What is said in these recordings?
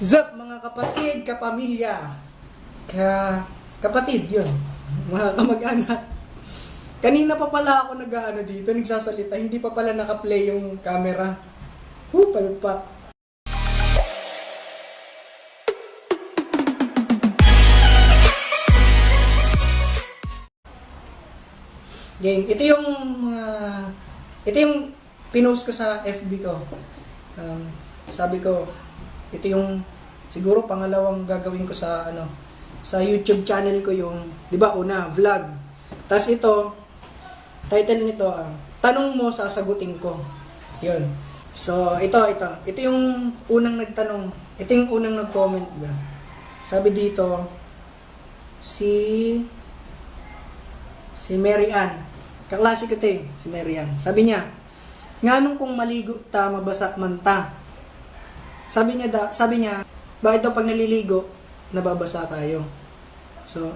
Zap mga kapatid, kapamilya, ka kapatid yun, mga kamag-anak. Kanina pa pala ako nag-ano dito, nagsasalita, hindi pa pala naka-play yung camera. Huh, palpak. Game. Ito yung uh, ito yung pinost ko sa FB ko. Um, sabi ko, ito yung siguro pangalawang gagawin ko sa ano sa YouTube channel ko yung 'di ba una vlog. Tapos ito title nito ah, tanong mo sasagutin ko. 'Yun. So ito ito. Ito yung unang nagtanong. Ito yung unang nag-comment ba. Sabi dito si si Mary Ann. Kaklase ko to eh, si Mary Ann. Sabi niya, nganong kung maligo ta mabasa man ta. Sabi niya da, sabi niya, bakit daw pag naliligo, nababasa tayo. So,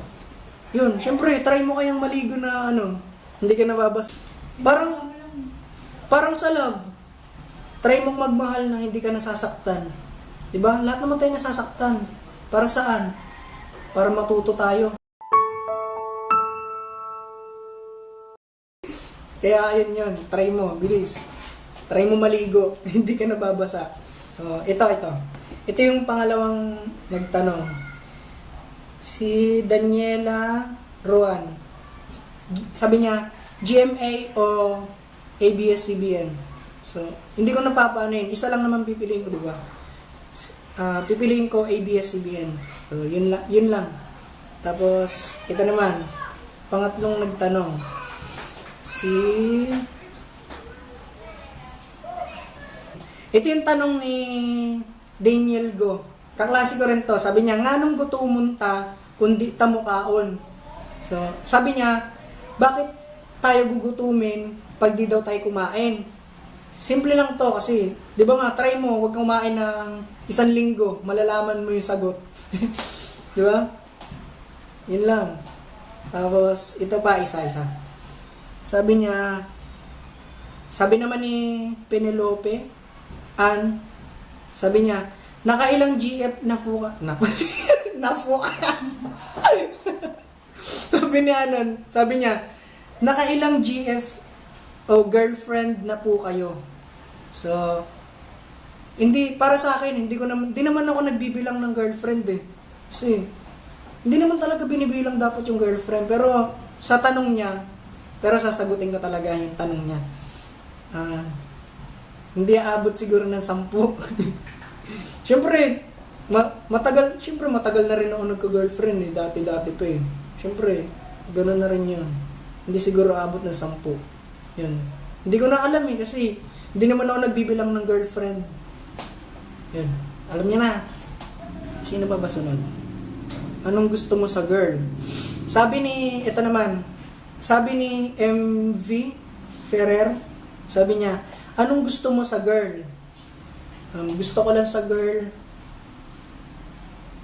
yun, syempre, try mo kayang maligo na ano, hindi ka nababasa. Parang, parang sa love, try mong magmahal na hindi ka nasasaktan. 'Di ba? Lahat naman tayo nasasaktan. Para saan? Para matuto tayo. Kaya ayun yun, try mo, bilis. Try mo maligo, hindi ka nababasa. Oh, ito, ito. Ito yung pangalawang nagtanong. Si Daniela Roan. Sabi niya, GMA o ABS-CBN. So, hindi ko napapaano yun. Isa lang naman pipiliin ko, di ba? Ah, pipiliin ko ABS-CBN. So, yun, la- yun lang. Tapos, ito naman, pangatlong nagtanong. Si... Ito yung tanong ni Daniel Go. Kaklase ko rin to. Sabi niya, nga nung gutumon ta, kundi ta mukaon. So, sabi niya, bakit tayo gugutumin pag di daw tayo kumain? Simple lang to kasi, di ba nga, try mo, huwag kumain ng isang linggo, malalaman mo yung sagot. di ba? Yun lang. Tapos, ito pa, isa-isa. Sabi niya, sabi naman ni Penelope, An, sabi niya, nakailang GF na fuka, na, na fuka. sabi ni Anon, sabi niya, nakailang GF o girlfriend na po kayo. So, hindi, para sa akin, hindi ko naman, hindi naman ako nagbibilang ng girlfriend eh. Kasi, hindi naman talaga binibilang dapat yung girlfriend. Pero, sa tanong niya, pero sasagutin ko talaga yung tanong niya. Ah, hindi aabot siguro ng sampu. Siyempre, ma- matagal, siyempre matagal na rin ako nagka-girlfriend eh, dati-dati pa eh. Siyempre, gano'n na rin yun. Hindi siguro aabot ng sampu. Yun. Hindi ko na alam eh, kasi hindi naman ako nagbibilang ng girlfriend. Yun. Alam niya na. Sino pa ba sunod? Anong gusto mo sa girl? Sabi ni, ito naman, sabi ni MV Ferrer, sabi niya, anong gusto mo sa girl? Um, gusto ko lang sa girl,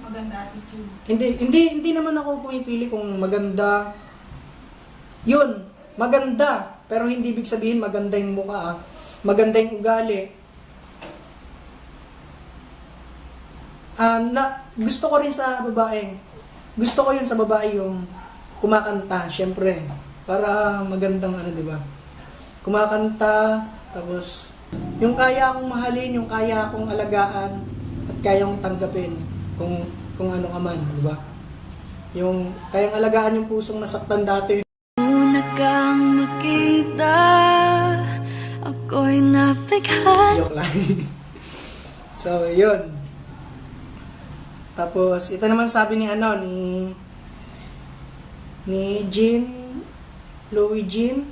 Maganda attitude. hindi, hindi, hindi naman ako pumipili kung maganda. Yun, maganda. Pero hindi ibig sabihin maganda yung mukha. ah. Maganda yung ugali. Um, na, gusto ko rin sa babae. Gusto ko yun sa babae yung kumakanta, syempre. Para magandang ano, di ba? Kumakanta, tapos yung kaya akong mahalin, yung kaya akong alagaan, at kaya kong tanggapin kung kung ano ka man, di ba? Yung kayang alagaan yung pusong nasaktan dati. Una kang makita Ako'y napighan Joke lang. so, yun. Tapos, ito naman sabi ni ano, ni ni Jean Louis Jean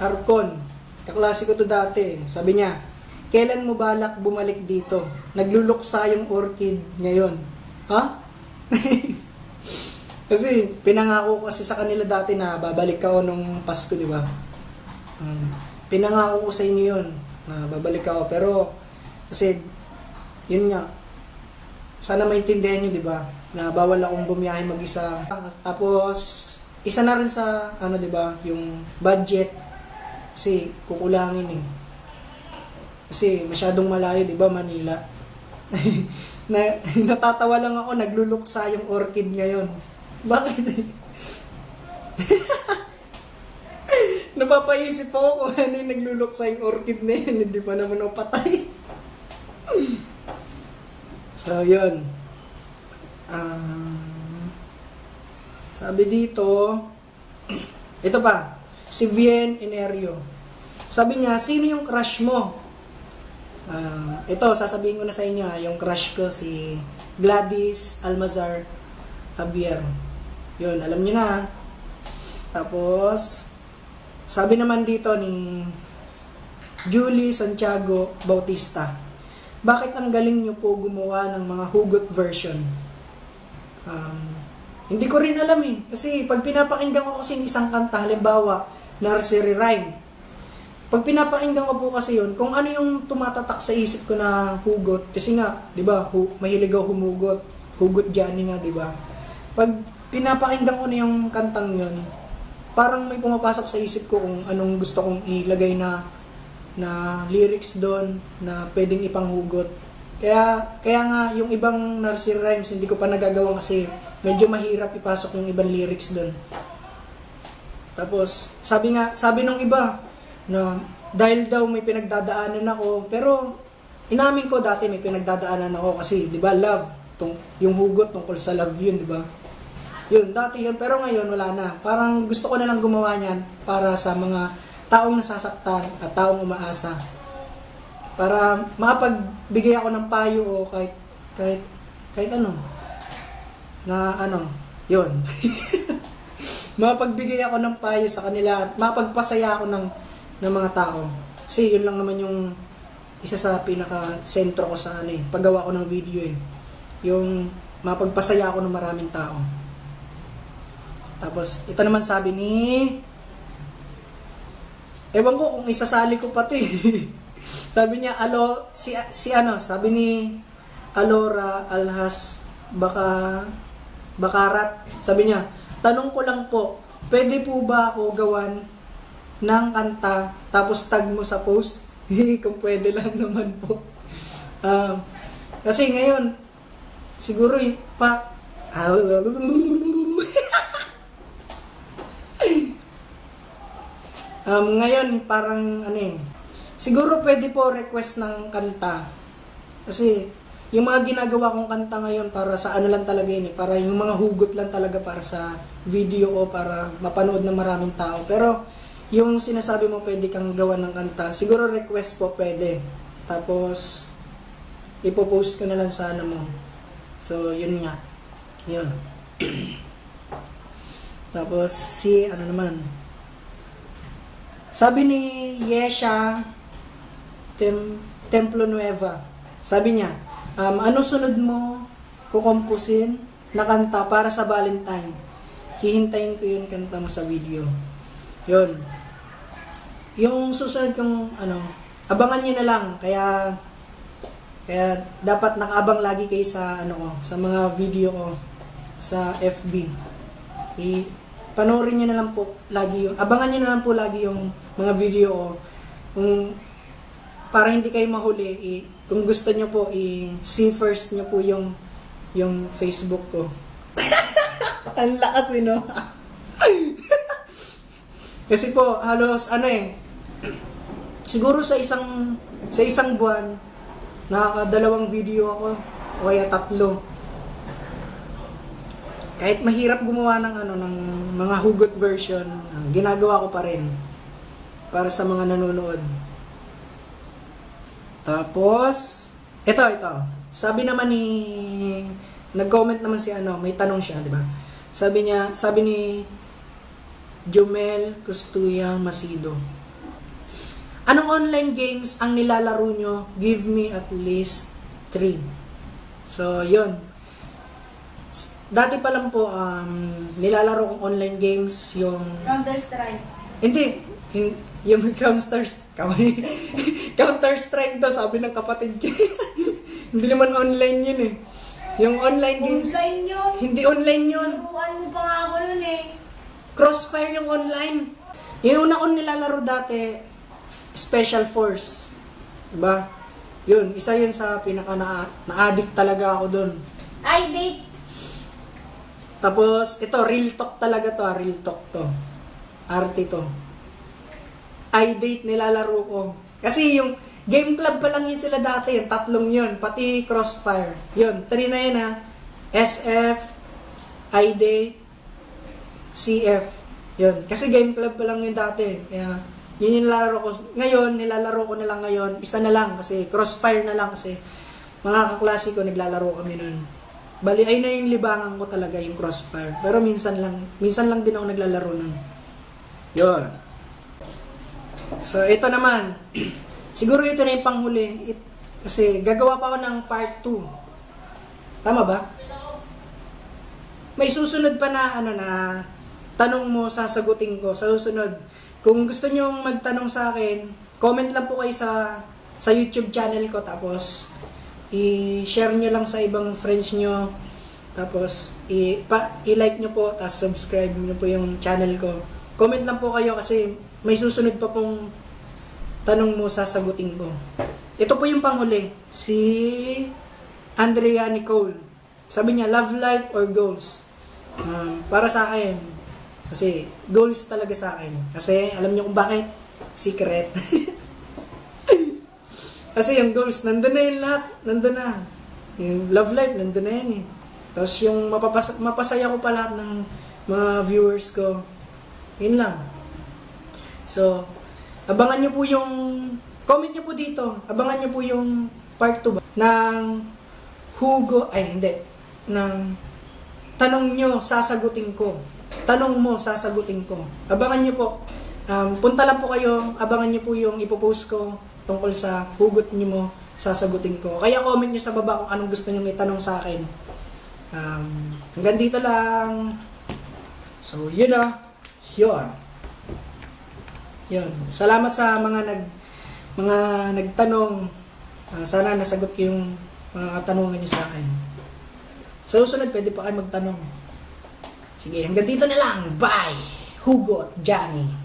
Arcon. Kaklase ko to dati. Sabi niya, kailan mo balak bumalik dito? Nagluluksa yung orchid ngayon. Ha? kasi pinangako ko kasi sa kanila dati na babalik ako nung Pasko, di ba? Um, pinangako ko sa inyo yun na babalik ako. Pero, kasi, yun nga, sana maintindihan nyo, di ba? Na bawal akong bumiyahe mag-isa. Tapos, isa na rin sa, ano, di ba, yung budget. Kasi, kukulangin eh. Kasi, masyadong malayo, di ba, Manila. na, natatawa lang ako, nagluluksa yung orchid ngayon. Bakit? Napapaisip ako kung ano yung nagluluksa yung orchid na yun. Hindi pa naman ako patay. so, yun. Ah, sabi dito, ito pa, si Vien Inerio. Sabi niya, sino yung crush mo? Ah, ito, sasabihin ko na sa inyo, ah, yung crush ko si Gladys Almazar Javier. Yun, alam niyo na. Tapos, sabi naman dito ni Julie Santiago Bautista, bakit ang galing niyo po gumawa ng mga hugot version? Um, hindi ko rin alam eh. Kasi pag pinapakinggan ko kasi isang kanta, halimbawa, nursery rhyme. Pag pinapakinggan ko po kasi yun, kung ano yung tumatatak sa isip ko na hugot, kasi nga, di ba, hu- mahilig ako humugot, hugot Johnny nga, di ba? Pag pinapakinggan ko na yung kantang yun, parang may pumapasok sa isip ko kung anong gusto kong ilagay na na lyrics doon na pwedeng ipanghugot. Kaya kaya nga yung ibang nursery rhymes hindi ko pa nagagawa kasi medyo mahirap ipasok yung ibang lyrics doon. Tapos sabi nga sabi ng iba na dahil daw may pinagdadaanan ako pero inamin ko dati may pinagdadaanan ako kasi 'di ba love tung yung hugot tungkol sa love yun 'di ba? Yun, dati yun. Pero ngayon, wala na. Parang gusto ko na lang gumawa niyan para sa mga taong nasasaktan at taong umaasa. Para makapagbigay ako ng payo o kahit, kahit, kahit ano. Na ano, yun. makapagbigay ako ng payo sa kanila at mapagpasaya ako ng, ng mga tao. Kasi yun lang naman yung isa sa pinaka-sentro ko sa ano eh, paggawa ko ng video eh. Yung mapagpasaya ako ng maraming tao. Tapos, ito naman sabi ni... Ewan ko kung isasali ko pati. sabi niya, alo, si, si ano, sabi ni Alora Alhas Baka, Bakarat, sabi niya, tanong ko lang po, pwede po ba ako gawan ng kanta tapos tag mo sa post? kung pwede lang naman po. Um, kasi ngayon, siguro y- pa... Um, ngayon, parang ano eh, siguro pwede po request ng kanta. Kasi yung mga ginagawa kong kanta ngayon para sa ano lang talaga yun eh, para yung mga hugot lang talaga para sa video o para mapanood ng maraming tao. Pero yung sinasabi mo pwede kang gawa ng kanta, siguro request po pwede. Tapos ipopost ko na lang sa ano mo. So yun nga. Yun. Tapos si ano naman, sabi ni Yesha Tem, Templo Nueva, sabi niya, um, ano sunod mo kukompusin na kanta para sa Valentine? Hihintayin ko yung kanta mo sa video. Yun. Yung susunod kong ano, abangan nyo na lang. Kaya kaya dapat nakaabang lagi kayo sa ano ko, sa mga video ko sa FB. I panoorin niyo na lang po lagi yung abangan niyo na lang po lagi yung mga video ko kung para hindi kayo mahuli i, kung gusto niyo po i see first niyo po yung yung Facebook ko ang lakas eh, no kasi po halos ano eh siguro sa isang sa isang buwan nakakadalawang video ako o kaya tatlo kahit mahirap gumawa ng ano ng mga hugot version, ginagawa ko pa rin para sa mga nanonood. Tapos, ito, ito. Sabi naman ni nag-comment naman si ano, may tanong siya, di ba? Sabi niya, sabi ni Jomel Custuya Masido. Anong online games ang nilalaro nyo? Give me at least three. So, yun. S- Dati pa lang po, um, nilalaro kong online games yung... Counter-Strike. Hindi, hin- yung Counter Counter Strike daw, sabi ng kapatid ko. Hindi naman online yun eh. Yung online games, Online yun. hindi online yun. Turuan mo pa nga ako. Crossfire yung online. Yung una kong nilalaro dati, Special Force. Diba? Yun, isa yun sa pinaka na, na-addict talaga ako dun. Ay, date. Tapos, ito, real talk talaga to, ah, real talk to. Arte to. I-date nilalaro ko. Kasi yung game club pa lang yun sila dati, yung tatlong yun, pati crossfire. Yun, three na yun ha. SF, I-date, CF. Yun, kasi game club pa lang yun dati. Kaya, yun yung nilalaro ko. Ngayon, nilalaro ko na lang ngayon. Isa na lang kasi crossfire na lang kasi mga kaklase ko naglalaro kami nun. Bali, ay na yung libangan ko talaga yung crossfire. Pero minsan lang, minsan lang din ako naglalaro nun. Yun. So, ito naman. Siguro ito na yung panghuli. It, kasi gagawa pa ako ng part 2. Tama ba? May susunod pa na ano na tanong mo sasagutin ko sa susunod. Kung gusto niyo magtanong sa akin, comment lang po kayo sa sa YouTube channel ko tapos i-share nyo lang sa ibang friends nyo tapos i-like nyo po tapos subscribe nyo po yung channel ko. Comment lang po kayo kasi may susunod pa pong tanong mo sasagutin ko. Ito po yung panghuli. Si Andrea Nicole. Sabi niya, love life or goals? Um, para sa akin, kasi goals talaga sa akin. Kasi alam niyo kung bakit? Secret. kasi yung goals, nandun na yung lahat. Nandun na. Yung love life, nandun na yan eh. Tapos yung mapapas- mapasaya ko pa lahat ng mga viewers ko. Yun lang. So, abangan nyo po yung, comment nyo po dito, abangan nyo po yung part 2 ba, ng Hugo, ay hindi, ng tanong nyo, sasagutin ko. Tanong mo, sasagutin ko. Abangan nyo po. Um, punta lang po kayo, abangan nyo po yung ipopost ko tungkol sa hugot nyo mo, sasagutin ko. Kaya comment nyo sa baba kung anong gusto nyo itanong sa akin. Um, hanggang dito lang. So, yun na. Yun. Yun. Salamat sa mga nag mga nagtanong. Ah, sana nasagot ko yung mga katanungan niyo sa akin. Sa susunod, pwede pa kayo magtanong. Sige, hanggang dito na lang. Bye! Hugot, Johnny.